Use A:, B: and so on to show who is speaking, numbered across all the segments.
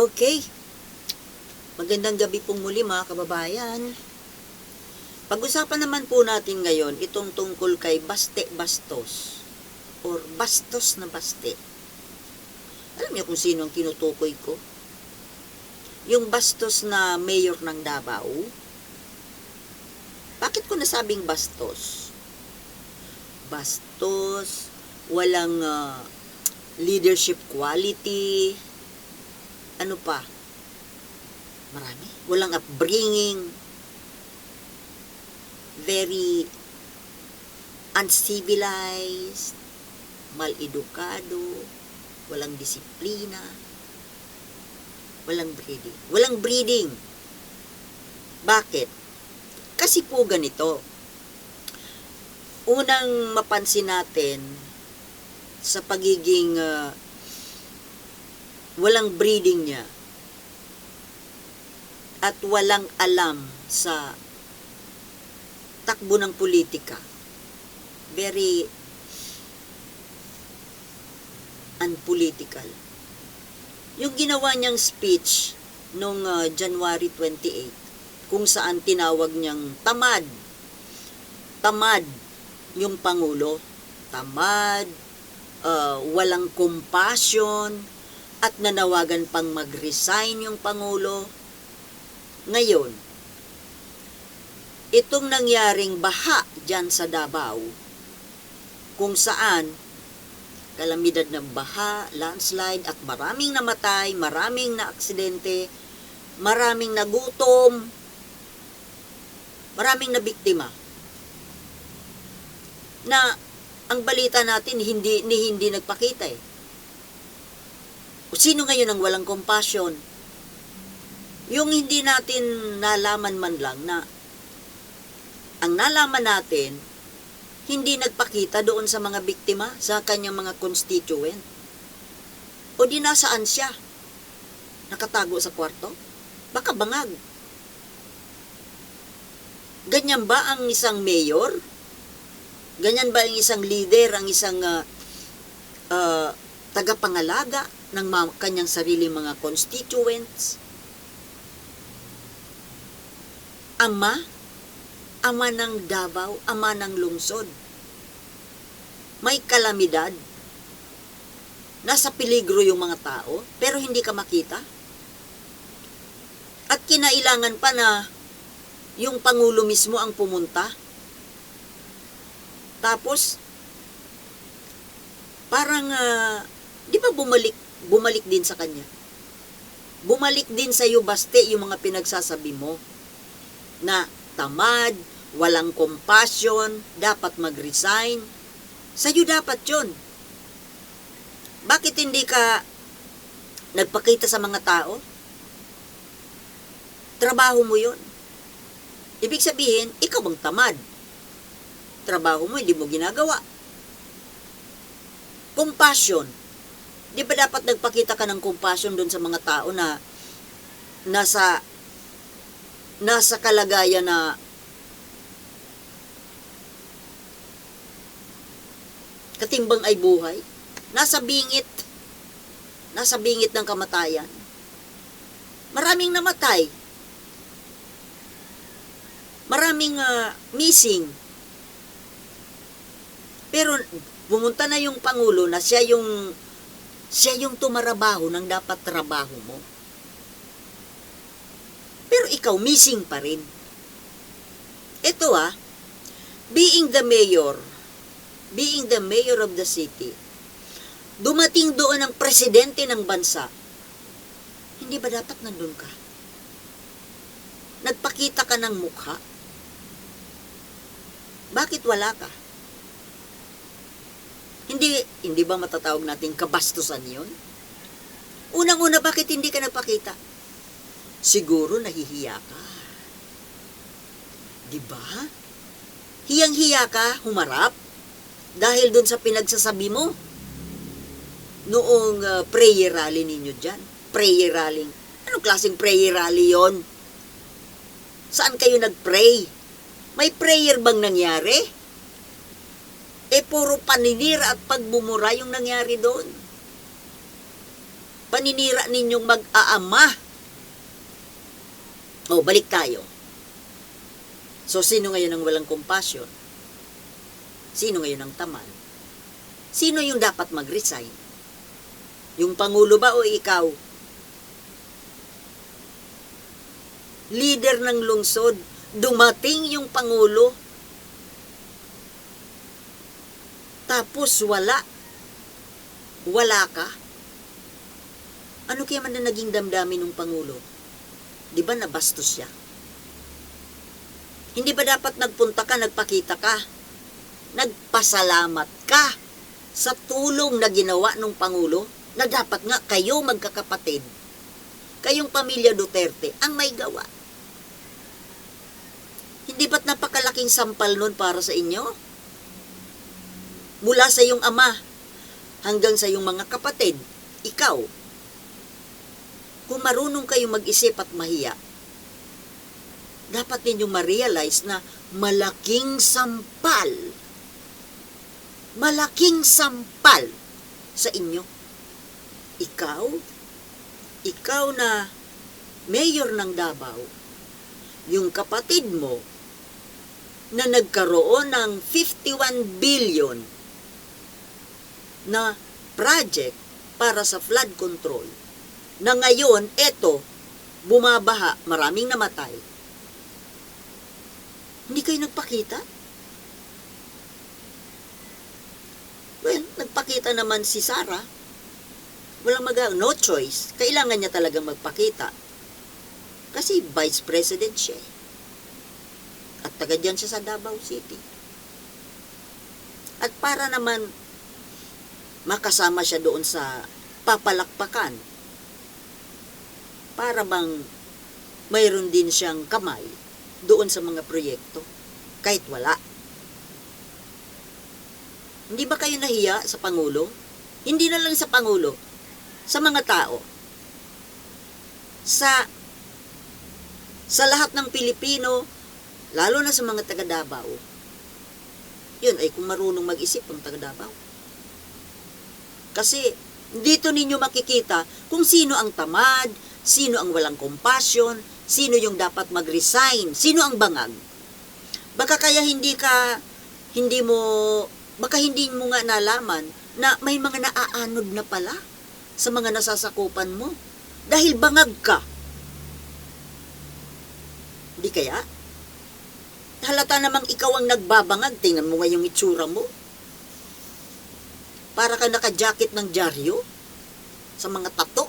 A: Okay. Magandang gabi pong muli mga kababayan. Pag-usapan naman po natin ngayon itong tungkol kay Baste Bastos or Bastos na Baste. Alam niyo kung sino ang tinutukoy ko? Yung Bastos na mayor ng Davao. Bakit ko nasabing Bastos? Bastos, walang ah, leadership quality, ano pa? Marami. Walang upbringing. Very uncivilized, mal-edukado, walang disiplina, walang breeding. Walang breeding. Bakit? Kasi po ganito. Unang mapansin natin sa pagiging ah, walang breeding niya at walang alam sa takbo ng politika. Very unpolitical. Yung ginawa niyang speech nung ah, January 28 kung saan tinawag niyang tamad. Tamad yung Pangulo. Tamad, ah, walang compassion, at nanawagan pang mag-resign yung Pangulo. Ngayon, itong nangyaring baha dyan sa Davao, kung saan kalamidad ng baha, landslide, at maraming namatay, maraming na aksidente, maraming nagutom, maraming na biktima. Na ang balita natin hindi ni hindi nagpakita eh. Sino ngayon ang walang compassion? Yung hindi natin nalaman man lang na ang nalaman natin, hindi nagpakita doon sa mga biktima, sa kanyang mga constituent. O di nasaan siya? Nakatago sa kwarto? Baka bangag. Ganyan ba ang isang mayor? Ganyan ba ang isang leader, ang isang ah, ah, tagapangalaga ng kanyang sarili mga constituents? Ama? Ama ng Davao, ama ng lungsod. May kalamidad. Nasa peligro yung mga tao, pero hindi ka makita. At kinailangan pa na yung Pangulo mismo ang pumunta. Tapos, parang, ah, di ba bumalik, bumalik din sa kanya? Bumalik din sa iyo, baste, yung mga pinagsasabi mo na tamad, walang compassion, dapat mag-resign. Sa'yo dapat yon. Bakit hindi ka nagpakita sa mga tao? Trabaho mo yon. Ibig sabihin, ikaw ang tamad. Trabaho mo, hindi mo ginagawa. Compassion. Di ba dapat nagpakita ka ng compassion doon sa mga tao na nasa nasa kalagayan na katimbang ay buhay, nasa bingit, nasa bingit ng kamatayan. Maraming namatay. Maraming ah, missing. Pero pumunta na yung pangulo na siya yung siya yung tumarabaho ng dapat trabaho mo. Pero ikaw missing pa rin. Ito ah, being the mayor, being the mayor of the city, dumating doon ang presidente ng bansa, hindi ba dapat nandun ka? Nagpakita ka ng mukha? Bakit wala ka? Hindi, hindi ba matatawag natin kabastusan yon? Unang-una, bakit hindi ka nagpakita? Siguro nahihiya ka. Di ba? Hiyang-hiya ka, humarap, dahil dun sa pinagsasabi mo. Noong uh, prayer rally ninyo dyan. Prayer rally. Anong klaseng prayer rally yon? Saan kayo nag-pray? May prayer bang nangyari? Eh, puro paninira at pagbumura yung nangyari doon. paninira ninyong mag-aama. O, balik tayo. So, sino ngayon ang walang compassion? Sino ngayon ang tamad? Sino yung dapat mag-resign? Yung Pangulo ba o ikaw? Leader ng lungsod, dumating yung Pangulo, tapos wala. Wala ka. Ano kaya man na naging damdamin ng Pangulo? Di ba nabastos siya? Hindi ba dapat nagpunta ka, nagpakita ka? Nagpasalamat ka sa tulong na ginawa ng Pangulo na dapat nga kayo magkakapatid, kayong pamilya Duterte, ang may gawa. Hindi ba't napakalaking sampal nun para sa inyo? Mula sa iyong ama hanggang sa iyong mga kapatid, ikaw. Kung marunong kayong mag-isip at mahiya, dapat ninyong ma-realize na malaking sampal. Malaking sampal sa inyo. Ikaw, ikaw na mayor ng Davao, yung kapatid mo na nagkaroon ng 51 billion na project para sa flood control na ngayon, eto, bumabaha, maraming namatay. Hindi kayo nagpakita? Well, nagpakita naman si Sarah. Walang mag no choice. Kailangan niya talagang magpakita. Kasi vice president siya. eh. At taga dyan siya sa Davao City. At para naman makasama siya doon sa papalakpakan. Para bang mayroon din siyang kamay doon sa mga proyekto. Kahit wala. Hindi ba kayo nahiya sa Pangulo? Hindi na lang sa Pangulo, sa mga tao. Sa sa lahat ng Pilipino, lalo na sa mga taga Davao. Yun ay kung marunong mag-isip ang taga Davao. Kasi dito ninyo makikita kung sino ang tamad, sino ang walang compassion, sino yung dapat mag-resign, sino ang bangag. Baka kaya hindi ka, hindi mo, baka hindi mo nga nalaman na may mga naaanod na pala sa mga nasasakupan mo. Dahil bangag ka. Di kaya? Halata namang ikaw ang nagbabangag. Tingnan mo nga yung itsura mo. Para ka naka-jacket ng dyaryo sa mga tato.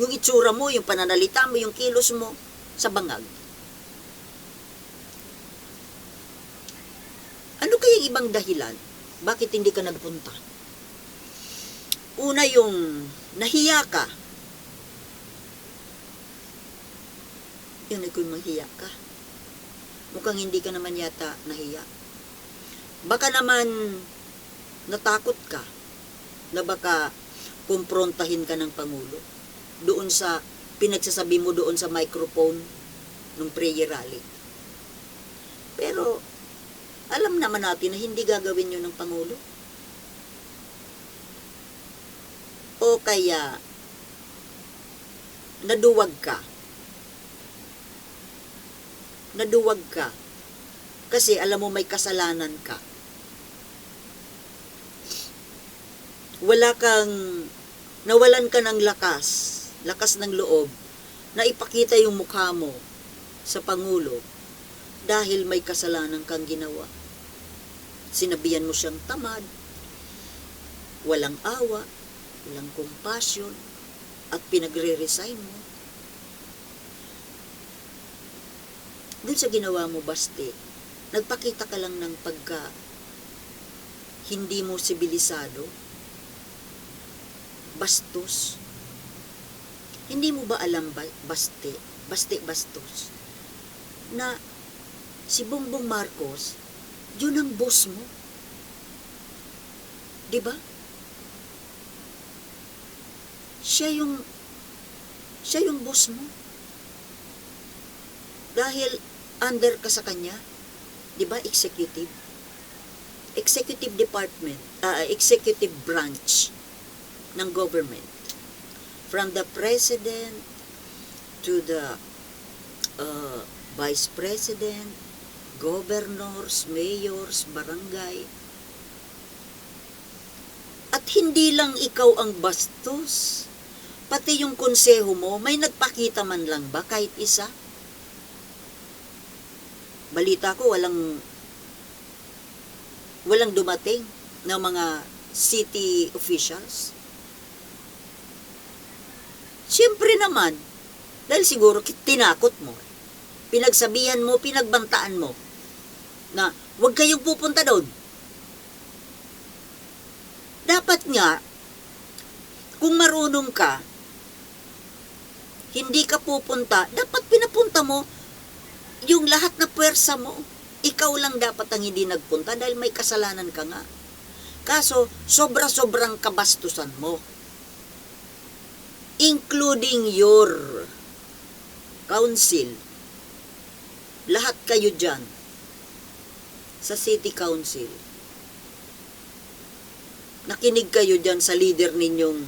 A: Yung itsura mo, yung pananalita mo, yung kilos mo sa bangag. Ano kaya ibang dahilan? Bakit hindi ka nagpunta? Una yung nahiya ka. Yun ay kung mahiya ka. Mukhang hindi ka naman yata nahiya. Baka naman natakot ka na baka kumprontahin ka ng Pangulo doon sa pinagsasabi mo doon sa microphone ng prayer rally. Pero alam naman natin na hindi gagawin yun ng Pangulo. O kaya naduwag ka. Naduwag ka. Kasi alam mo may kasalanan ka. Wala kang nawalan ka ng lakas, lakas ng loob na ipakita yung mukha mo sa Pangulo dahil may kasalanan kang ginawa. Sinabihan mo siyang tamad, walang awa, walang compassion, at pinagre-resign mo. Dun sa ginawa mo, Basti, nagpakita ka lang ng pagka hindi mo sibilisado, bastos. Hindi mo ba alam, ba, Basti, Basti Bastos, na si Bongbong Marcos, yun ang boss mo. Di ba? Siya yung siya yung boss mo. Dahil under ka sa kanya, di ba, executive? Executive department, ah, executive branch ng government. from the president to the uh, vice president, governors, mayors, barangay. At hindi lang ikaw ang bastos. Pati yung konseho mo, may nagpakita man lang ba kahit isa? Balita ko walang walang dumating ng mga city officials. Siyempre naman, dahil siguro tinakot mo, pinagsabihan mo, pinagbantaan mo, na huwag kayong pupunta doon. Dapat nga, kung marunong ka, hindi ka pupunta, dapat pinapunta mo yung lahat na puwersa mo. Ikaw lang dapat ang hindi nagpunta dahil may kasalanan ka nga. Kaso, sobra-sobrang kabastusan mo. Including your council. Lahat kayo dyan sa city council. Nakinig kayo dyan sa leader ninyong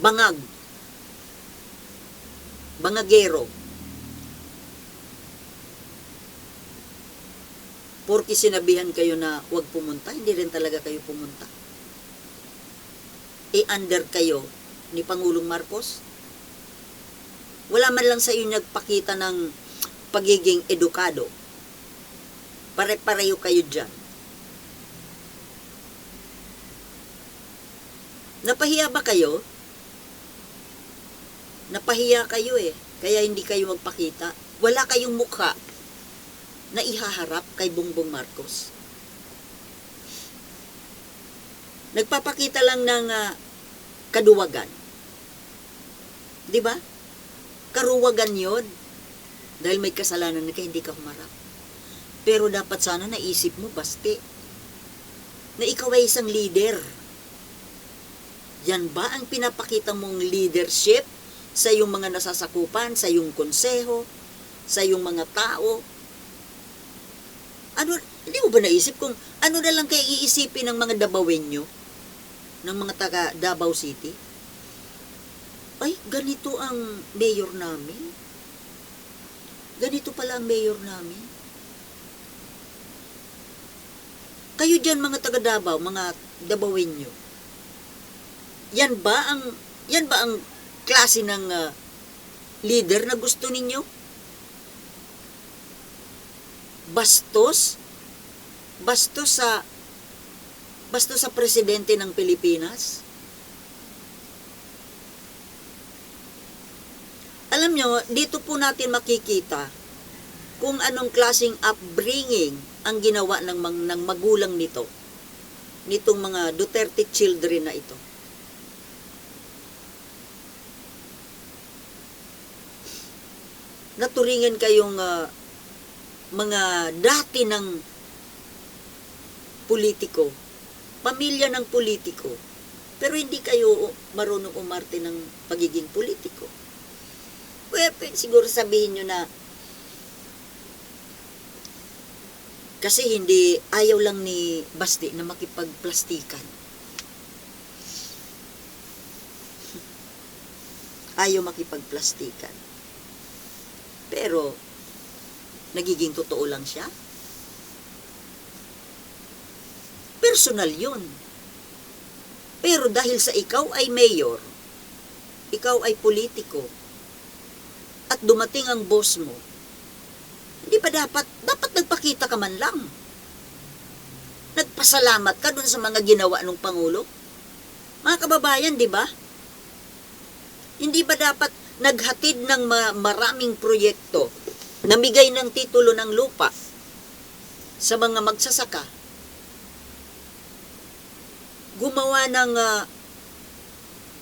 A: bangag. Bangagero. Porki sinabihan kayo na huwag pumunta, hindi rin talaga kayo pumunta. E-under kayo ni Pangulong Marcos? Wala man lang sa iyo nagpakita ng pagiging edukado. Pare-pareho kayo dyan. Napahiya ba kayo? Napahiya kayo eh. Kaya hindi kayo magpakita. Wala kayong mukha na ihaharap kay Bongbong Marcos. Nagpapakita lang ng ah, kaduwagan. 'Di ba? Karuwagan 'yon. Dahil may kasalanan na kaya hindi ka humarap. Pero dapat sana naisip mo, basti, na ikaw ay isang leader. Yan ba ang pinapakita mong leadership sa iyong mga nasasakupan, sa iyong konseho, sa iyong mga tao? Ano, hindi mo ba naisip kung ano na lang kaya iisipin ng mga Dabawenyo, ng mga taga Davao City? Ay, ganito ang mayor namin. Ganito pala ang mayor namin. Kayo dyan mga taga Davao, mga Dabawenyo. Yan ba ang yan ba ang klase ng ah, leader na gusto ninyo? Bastos? Bastos sa bastos sa presidente ng Pilipinas? Alam nyo, dito po natin makikita kung anong klaseng upbringing ang ginawa ng, ng magulang nito, nitong mga Duterte children na ito. Naturingan kayong ah, mga dati ng politiko, pamilya ng politiko, pero hindi kayo marunong umarte ng pagiging politiko. Pwede siguro sabihin nyo na kasi hindi ayaw lang ni Basti na makipagplastikan. Ayaw makipagplastikan. Pero nagiging totoo lang siya. Personal yun. Pero dahil sa ikaw ay mayor, ikaw ay politiko, at dumating ang boss mo, hindi ba dapat, dapat nagpakita ka man lang. Nagpasalamat ka dun sa mga ginawa ng Pangulo. Mga kababayan, di ba? Hindi ba dapat naghatid ng ma- maraming proyekto, namigay ng titulo ng lupa sa mga magsasaka, gumawa ng ah,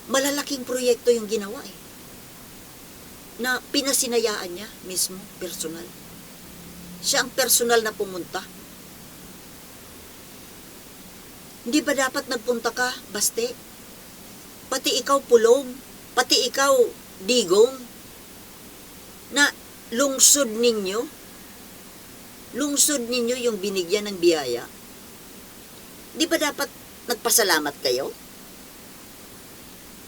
A: malalaking proyekto yung ginawa eh na pinasinayaan niya mismo, personal. Siya ang personal na pumunta. Hindi ba dapat nagpunta ka, Baste? Pati ikaw, Pulong. Pati ikaw, Digong. Na lungsod ninyo, lungsod ninyo yung binigyan ng biyaya. Di ba dapat nagpasalamat kayo?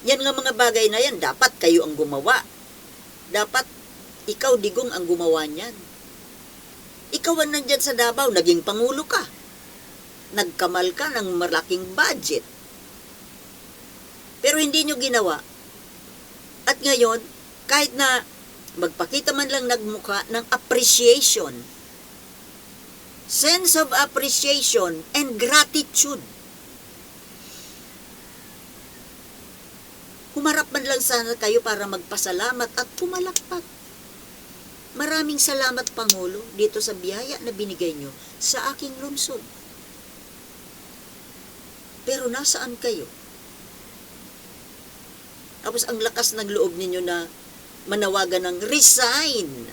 A: Yan nga mga bagay na yan, dapat kayo ang gumawa. Dapat ikaw, digong, ang gumawa niyan. Ikaw ang nandyan sa Davao, naging pangulo ka. Nagkamal ka ng malaking budget. Pero hindi nyo ginawa. At ngayon, kahit na magpakita man lang nagmukha ng appreciation, sense of appreciation and gratitude. Humarap man lang sana kayo para magpasalamat at pumalakpak. Maraming salamat, Pangulo, dito sa biyaya na binigay nyo sa aking lungsod. Pero nasaan kayo? Tapos ang lakas ng loob ninyo na manawagan ng resign.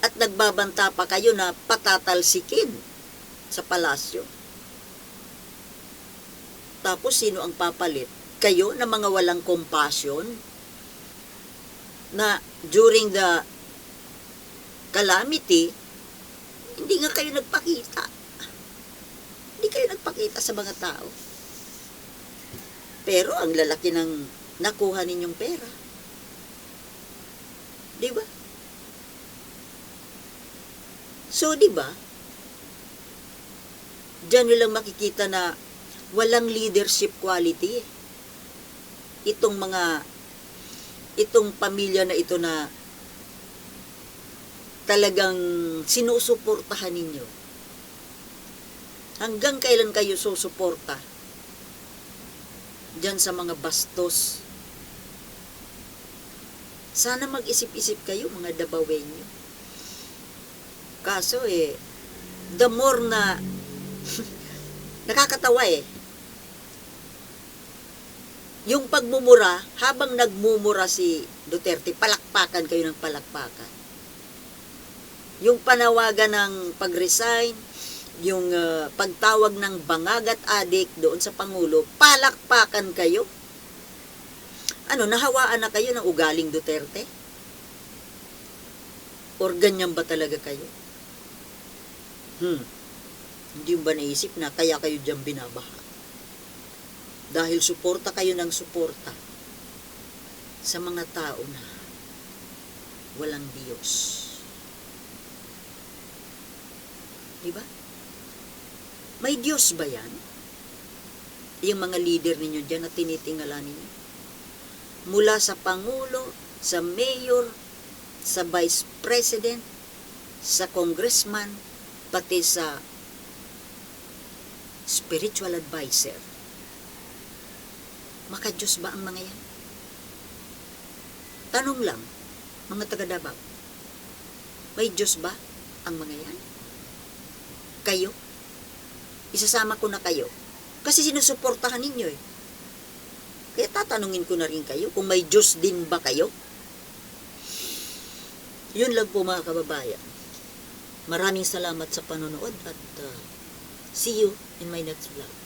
A: At nagbabanta pa kayo na patatalsikin sa palasyo. Tapos sino ang papalit? Kayo na mga walang compassion na during the calamity, hindi nga kayo nagpakita. Hindi kayo nagpakita sa mga tao. Pero ang lalaki ng nakuha ninyong pera. Di ba? So, di ba? Diyan nyo lang makikita na walang leadership quality. eh. Itong mga, itong pamilya na ito na talagang sinusuportahan ninyo. Hanggang kailan kayo susuporta? Diyan sa mga bastos. Sana mag-isip-isip kayo, mga dabawenyo. Kaso eh, the more na nakakatawa eh. Yung pagmumura, habang nagmumura si Duterte, palakpakan kayo ng palakpakan. Yung panawagan ng pag-resign, yung ah, pagtawag ng bangag at adik doon sa Pangulo, palakpakan kayo. Ano, nahawaan na kayo ng ugaling Duterte? Or ganyan ba talaga kayo? Hmm. Hindi ba naisip na kaya kayo dyan binabaha? Dahil suporta kayo ng suporta sa mga tao na walang Diyos. Diba? May Diyos ba yan? Yung mga leader ninyo dyan na tinitingala ninyo? Mula sa Pangulo, sa Mayor, sa Vice President, sa Congressman, pati sa spiritual advisor. Maka-Diyos ba ang mga yan? Tanong lang, mga taga-Davao, may Diyos ba ang mga yan? Kayo? Isasama ko na kayo. Kasi sinusuportahan ninyo eh. Kaya tatanungin ko na rin kayo kung may Diyos din ba kayo? Yun lang po mga kababayan. Maraming salamat sa panonood at uh, see you in my next vlog.